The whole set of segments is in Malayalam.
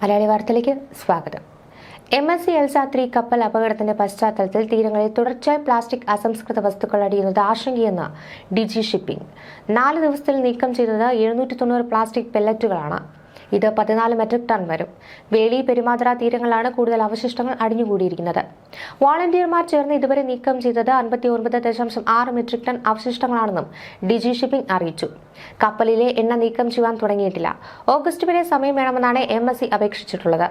മലയാളി വാർത്തയിലേക്ക് സ്വാഗതം. M S C Elsa three കപ്പൽ അപകടത്തിന്റെ പശ്ചാത്തലത്തിൽ തീരങ്ങളിൽ തുടർച്ചയായി പ്ലാസ്റ്റിക് അസംസ്കൃത വസ്തുക്കൾ അടിയുന്നത് ആശങ്കയെന്ന് ഡിജി ഷിപ്പിംഗ്. നാല് ദിവസത്തിൽ നീക്കം ചെയ്തത് എഴുന്നൂറ്റി തൊണ്ണൂറ് പ്ലാസ്റ്റിക് പെല്ലറ്റുകളാണ് ഇത് പതിനാല് മെട്രിക് ടൺ വരും. വേളി പെരുമാതറ തീരങ്ങളാണ് കൂടുതൽ അവശിഷ്ടങ്ങൾ അടിഞ്ഞുകൂടിയിരിക്കുന്നത്. വോളണ്ടിയർമാർ ചേർന്ന് ഇതുവരെ നീക്കം ചെയ്തത് അൻപത്തി ഒൻപത് ദശാംശം ആറ് മെട്രിക് ടൺ അവശിഷ്ടങ്ങളാണെന്നും ഡിജി ഷിപ്പിംഗ് അറിയിച്ചു. കപ്പലിലെ എണ്ണ നീക്കം ചെയ്യാൻ തുടങ്ങിയിട്ടില്ല. ഓഗസ്റ്റ് വരെ സമയം വേണമെന്നാണ് എം എസ് സി അപേക്ഷിച്ചിട്ടുള്ളത്.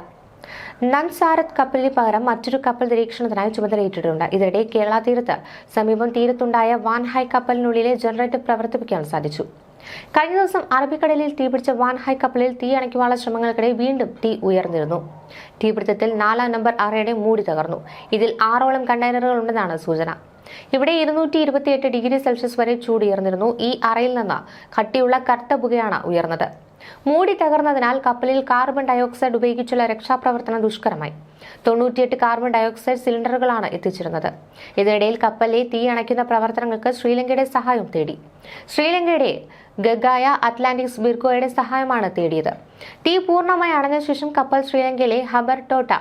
നൻസാരത് കപ്പലിന് പകരം മറ്റൊരു കപ്പൽ നിരീക്ഷണത്തിനായി ചുമതലയിട്ടിട്ടുണ്ട് ഇതിനിടെ കേരള തീരത്ത് സമീപം തീരത്തുണ്ടായ വാൻഹായ് കപ്പലിനുള്ളിലെ ജനറേറ്റർ പ്രവർത്തിപ്പിക്കാൻ സാധിച്ചു. കഴിഞ്ഞ ദിവസം അറബിക്കടലിൽ തീപിടിച്ച വാൻഹായ് കപ്പലിൽ തീ അണയ്ക്കുവാനുള്ള ശ്രമങ്ങൾക്കിടെ വീണ്ടും തീ ഉയർന്നിരുന്നു. തീപിടുത്തത്തിൽ നാലാം നമ്പർ അറയുടെ മൂടി തകർന്നു. ഇതിൽ ആറോളം കണ്ടെയ്നറുകൾ ഉണ്ടെന്നാണ് സൂചന. ഇവിടെ ഇരുന്നൂറ്റി ഇരുപത്തിയെട്ട് ഡിഗ്രി സെൽഷ്യസ് വരെ ചൂട് ഉയർന്നിരുന്നു. ഈ അറയിൽ നിന്ന് കട്ടിയുള്ള കറുത്ത പുകയാണ് ഉയർന്നത്. മൂടി തകർന്നതിനാൽ കപ്പലിൽ കാർബൺ ഡയോക്സൈഡ് ഉപയോഗിച്ചുള്ള രക്ഷാപ്രവർത്തനം ദുഷ്കരമായി. തൊണ്ണൂറ്റിയെട്ട് കാർബൺ ഡയോക്സൈഡ് സിലിണ്ടറുകളാണ് എത്തിച്ചിരുന്നത്. ഇതിനിടയിൽ കപ്പലിലെ തീ അണയ്ക്കുന്ന പ്രവർത്തനങ്ങൾക്ക് ശ്രീലങ്കയുടെ സഹായം തേടി. ശ്രീലങ്കയുടെ ഗഗായ അറ്റ്ലാന്റിക്സ് ബിർഗോയുടെ സഹായമാണ് തേടിയത്. തീ പൂർണമായി അണഞ്ഞ ശേഷം കപ്പൽ ശ്രീലങ്കയിലെ ഹബർടോട്ട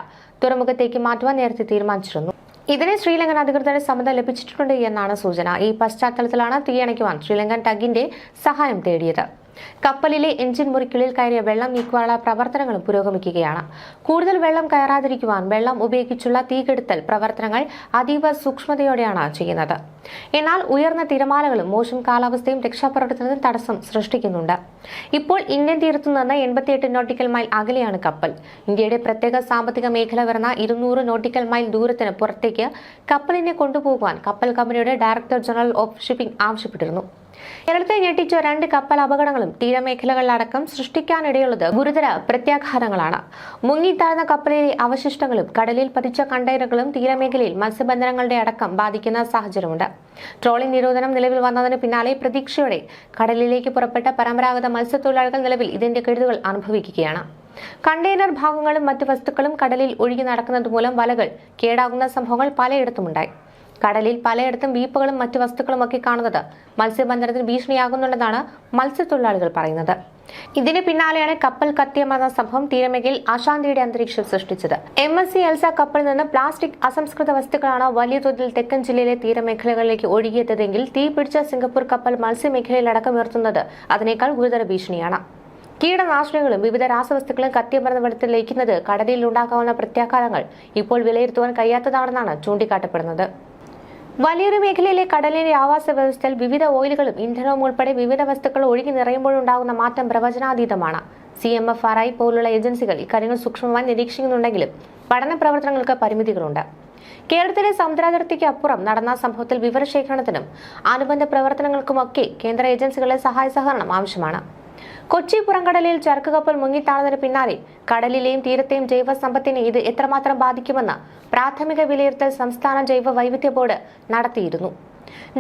തുറമുഖത്തേക്ക് മാറ്റുവാൻ നേരത്തെ തീരുമാനിച്ചിരുന്നു. ഇതിന് ശ്രീലങ്കൻ അധികൃതരുടെ സമ്മതം ലഭിച്ചിട്ടുണ്ട് എന്നാണ് സൂചന. ഈ പശ്ചാത്തലത്തിലാണ് തീയണയ്ക്കുവാൻ ശ്രീലങ്കൻ ടഗിന്റെ സഹായം തേടിയത്. കപ്പലിലെ എഞ്ചിൻ മുറിക്കുള്ളിൽ കയറിയ വെള്ളം നീക്കുവാനുള്ള പ്രവർത്തനങ്ങളും പുരോഗമിക്കുകയാണ്. കൂടുതൽ വെള്ളം കയറാതിരിക്കുവാൻ വെള്ളം ഉപയോഗിച്ചുള്ള തീകെടുത്തൽ പ്രവർത്തനങ്ങൾ അതീവ സൂക്ഷ്മതയോടെയാണ് ചെയ്യുന്നത്. എന്നാൽ ഉയർന്ന തിരമാലകളും മോശം കാലാവസ്ഥയും രക്ഷാപ്രവർത്തനത്തിന് തടസ്സം സൃഷ്ടിക്കുന്നുണ്ട്. ഇപ്പോൾ ഇന്ത്യൻ തീരത്തു നിന്ന് എൺപത്തിയെട്ട് നോട്ടിക്കൽ മൈൽ അകലെയാണ് കപ്പൽ. ഇന്ത്യയുടെ പ്രത്യേക സാമ്പത്തിക മേഖല വരുന്ന ഇരുന്നൂറ് നോട്ടിക്കൽ മൈൽ ദൂരത്തിന് പുറത്തേക്ക് കപ്പലിനെ കൊണ്ടുപോകുവാൻ കപ്പൽ കമ്പനിയുടെ ഡയറക്ടർ ജനറൽ ഓഫ് ഷിപ്പിംഗ് ആവശ്യപ്പെട്ടിരുന്നു. കേരളത്തെ ഞെട്ടിച്ച രണ്ട് കപ്പൽ അപകടങ്ങളും തീരമേഖലകളിലടക്കം സൃഷ്ടിക്കാനിടയുള്ളത് ഗുരുതര പ്രത്യാഘാതങ്ങളാണ്. മുങ്ങിത്താഴ്ന്ന കപ്പലിലെ അവശിഷ്ടങ്ങളും കടലിൽ പതിച്ച കണ്ടെയ്നറുകളും തീരമേഖലയിൽ മത്സ്യബന്ധനങ്ങളുടെ അടക്കം ബാധിക്കുന്ന സാഹചര്യമുണ്ട്. ട്രോളിംഗ് നിരോധനം നിലവിൽ വന്നതിന് പിന്നാലെ പ്രതീക്ഷയോടെ കടലിലേക്ക് പുറപ്പെട്ട പരമ്പരാഗത മത്സ്യത്തൊഴിലാളികൾ നിലവിൽ ഇതിന്റെ കെടുതികൾ അനുഭവിക്കുകയാണ്. കണ്ടെയ്നർ ഭാഗങ്ങളും മറ്റു വസ്തുക്കളും കടലിൽ ഒഴുകി നടക്കുന്നത് മൂലം വലകൾ കേടാകുന്ന സംഭവങ്ങൾ പലയിടത്തുമുണ്ടായി. കടലിൽ പലയിടത്തും വീപ്പുകളും മറ്റു വസ്തുക്കളുമൊക്കെ കാണുന്നത് മത്സ്യബന്ധനത്തിന് ഭീഷണിയാകുന്നുണ്ടെന്നാണ് മത്സ്യത്തൊഴിലാളികൾ പറയുന്നത്. ഇതിന് പിന്നാലെയാണ് കപ്പൽ കത്തിയമർന്ന സംഭവം തീരമേഖയിൽ അശാന്തിയുടെ അന്തരീക്ഷം സൃഷ്ടിച്ചത്. എം എസ് സി എൽസ കപ്പലിൽ നിന്ന് പ്ലാസ്റ്റിക് അസംസ്കൃത വസ്തുക്കളാണ് വലിയ തോതിൽ തെക്കൻ ജില്ലയിലെ തീരമേഖലകളിലേക്ക് ഒഴുകിയെത്തതെങ്കിൽ തീ പിടിച്ച സിംഗപ്പൂർ കപ്പൽ മത്സ്യമേഖലയിൽ അടക്കമുയർത്തുന്നത് അതിനേക്കാൾ ഗുരുതര ഭീഷണിയാണ്. കീടനാശിനികളും വിവിധ രാസവസ്തുക്കളും കത്തിയമർന്ന വെള്ളത്തിൽ ലയിക്കുന്നത് കടലിൽ ഉണ്ടാക്കാവുന്ന പ്രത്യാഘാതങ്ങൾ ഇപ്പോൾ വിലയിരുത്തുവാൻ കഴിയാത്തതാണെന്നാണ് ചൂണ്ടിക്കാട്ടപ്പെടുന്നത്. വലിയൊരു മേഖലയിലെ കടലിന്റെ ആവാസ വ്യവസ്ഥയിൽ വിവിധ ഓയിലുകളും ഇന്ധനവും ഉൾപ്പെടെ വിവിധ വസ്തുക്കൾ ഒഴുകി നിറയുമ്പോഴുണ്ടാകുന്ന മാറ്റം പ്രവചനാതീതമാണ്. C M F R I പോലുള്ള ഏജൻസികൾ ഇക്കാര്യങ്ങൾ സൂക്ഷ്മമായി നിരീക്ഷിക്കുന്നുണ്ടെങ്കിലും പഠന പ്രവർത്തനങ്ങൾക്ക് പരിമിതികളുണ്ട്. കേരളത്തിലെ സമുദ്രാതിർത്തിക്ക് അപ്പുറം നടന്ന സംഭവത്തിൽ വിവരശേഖരണത്തിനും അനുബന്ധ പ്രവർത്തനങ്ങൾക്കുമൊക്കെ കേന്ദ്ര ഏജൻസികളുടെ സഹായ സഹകരണം ആവശ്യമാണ്. കൊച്ചി പുറംകടലിൽ ചരക്ക് കപ്പൽ മുങ്ങിത്താഴ്ന്നതിന് പിന്നാലെ കടലിലെയും തീരത്തെയും ജൈവ സമ്പത്തിനെ ഇത് എത്രമാത്രം ബാധിക്കുമെന്ന് പ്രാഥമിക വിലയിരുത്തൽ സംസ്ഥാന ജൈവ വൈവിധ്യ ബോർഡ് നടത്തിയിരുന്നു.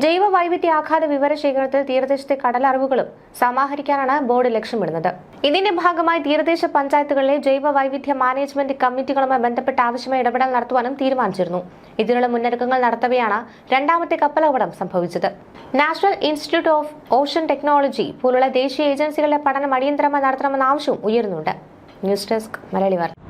ജൈവ വൈവിധ്യ ആഘാത വിവരശേഖരണത്തിൽ തീരദേശത്തെ കടലറിവുകളും സമാഹരിക്കാനാണ് ബോർഡ് ലക്ഷ്യമിടുന്നത്. ഇതിന്റെ ഭാഗമായി തീരദേശ പഞ്ചായത്തുകളിലെ ജൈവ വൈവിധ്യ മാനേജ്മെന്റ് കമ്മിറ്റികളുമായി ബന്ധപ്പെട്ട ആവശ്യമായ ഇടപെടൽ നടത്തുവാനും തീരുമാനിച്ചിരുന്നു. ഇതിനുള്ള മുന്നൊരുക്കങ്ങൾ നടത്തവെയാണ് രണ്ടാമത്തെ കപ്പലപകടം സംഭവിച്ചത്. National institute of ocean technology പോലുള്ള ദേശീയ ഏജൻസികളുടെ പഠനം അടിയന്തരമായി നടത്തണമെന്ന ആവശ്യവും ഉയരുന്നുണ്ട്. ന്യൂസ് ഡെസ്ക് മലയാളി വാർത്ത.